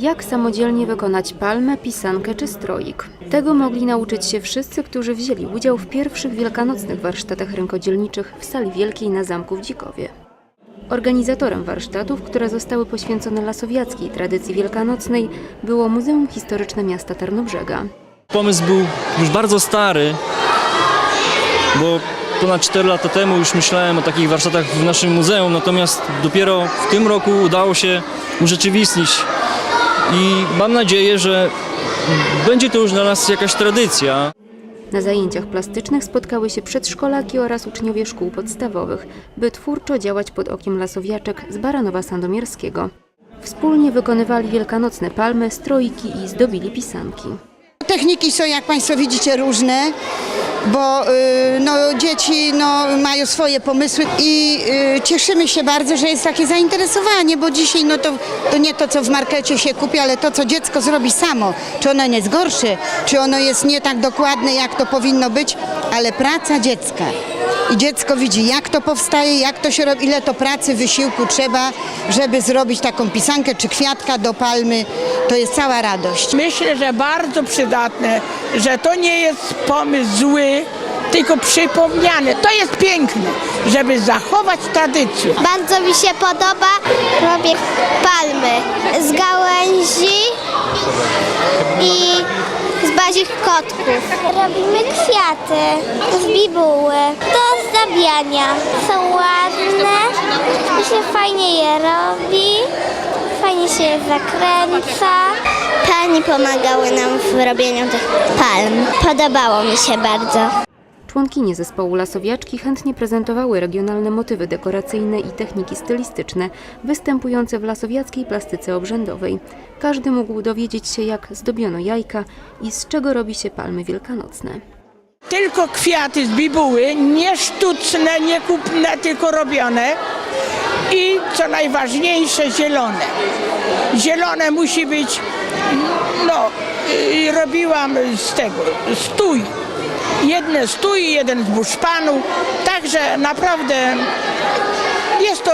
Jak samodzielnie wykonać palmę, pisankę czy stroik? Tego mogli nauczyć się wszyscy, którzy wzięli udział w pierwszych wielkanocnych warsztatach rękodzielniczych w Sali Wielkiej na Zamku w Dzikowie. Organizatorem warsztatów, które zostały poświęcone lasowiackiej tradycji wielkanocnej, było Muzeum Historyczne Miasta Tarnobrzega. Pomysł był już bardzo stary, bo ponad 4 lata temu już myślałem o takich warsztatach w naszym muzeum, natomiast dopiero w tym roku udało się urzeczywistnić i mam nadzieję, że będzie to już dla nas jakaś tradycja. Na zajęciach plastycznych spotkały się przedszkolaki oraz uczniowie szkół podstawowych, by twórczo działać pod okiem lasowiaczek z Baranowa Sandomierskiego. Wspólnie wykonywali wielkanocne palmy, stroiki i zdobili pisanki. Techniki są, jak Państwo widzicie, różne, bo y, no, dzieci no, mają swoje pomysły i y, cieszymy się bardzo, że jest takie zainteresowanie, bo dzisiaj no, to, to nie to, co w markecie się kupi, ale to, co dziecko zrobi samo. Czy ono nie jest gorsze, czy ono jest nie tak dokładne, jak to powinno być, ale praca dziecka. I dziecko widzi, jak to powstaje, jak to się robi, ile to pracy, wysiłku trzeba, żeby zrobić taką pisankę czy kwiatka do palmy. To jest cała radość. Myślę, że bardzo przydatne, że to nie jest pomysł zły, tylko przypomniany. To jest piękne, żeby zachować tradycję. Bardzo mi się podoba. Robię palmy z gałęzi i z bazich kotków. Robimy kwiaty z bibuły do zdabiania. Są ładne i się fajnie je robi. Fajnie się je zakręca. Pani pomagały nam w robieniu tych palm. Podobało mi się bardzo. Członkinie zespołu lasowiaczki chętnie prezentowały regionalne motywy dekoracyjne i techniki stylistyczne występujące w lasowiackiej plastyce obrzędowej. Każdy mógł dowiedzieć się, jak zdobiono jajka i z czego robi się palmy wielkanocne. Tylko kwiaty z bibuły, nie sztuczne, nie kupne, tylko robione. I co najważniejsze, zielone. Zielone musi być, no, i robiłam z tego, stój. Jedne stój, jeden z buszpanu. Także naprawdę jest to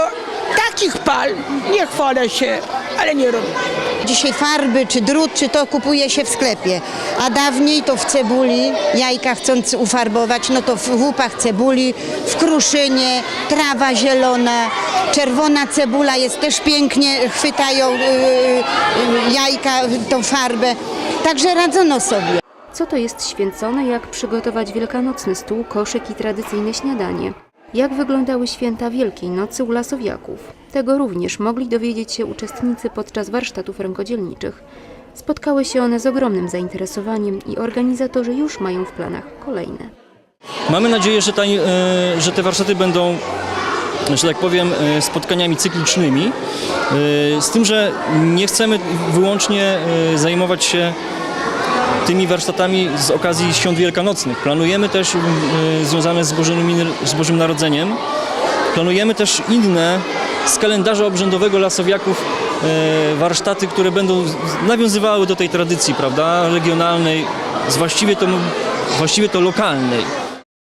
takich palm, nie chwalę się, ale nie robię. Dzisiaj farby, czy drut, czy to kupuje się w sklepie. A dawniej to w cebuli, jajka chcąc ufarbować, no to w łupach cebuli, w kruszynie, trawa zielona, czerwona cebula jest też pięknie, chwytają y, y, jajka, tą farbę. Także radzono sobie. Co to jest święcone, jak przygotować wielkanocny stół, koszyk i tradycyjne śniadanie? Jak wyglądały święta Wielkiej Nocy u lasowiaków? Tego również mogli dowiedzieć się uczestnicy podczas warsztatów rękodzielniczych. Spotkały się one z ogromnym zainteresowaniem i organizatorzy już mają w planach kolejne. Mamy nadzieję, że, ta, e, że te warsztaty będą, że tak powiem, e, spotkaniami cyklicznymi, e, z tym, że nie chcemy wyłącznie zajmować się tymi warsztatami z okazji świąt wielkanocnych. Planujemy też e, związane z Bożym, z Bożym Narodzeniem, planujemy też inne z kalendarza obrzędowego lasowiaków e, warsztaty, które będą nawiązywały do tej tradycji, prawda, regionalnej, właściwie to, właściwie to lokalnej.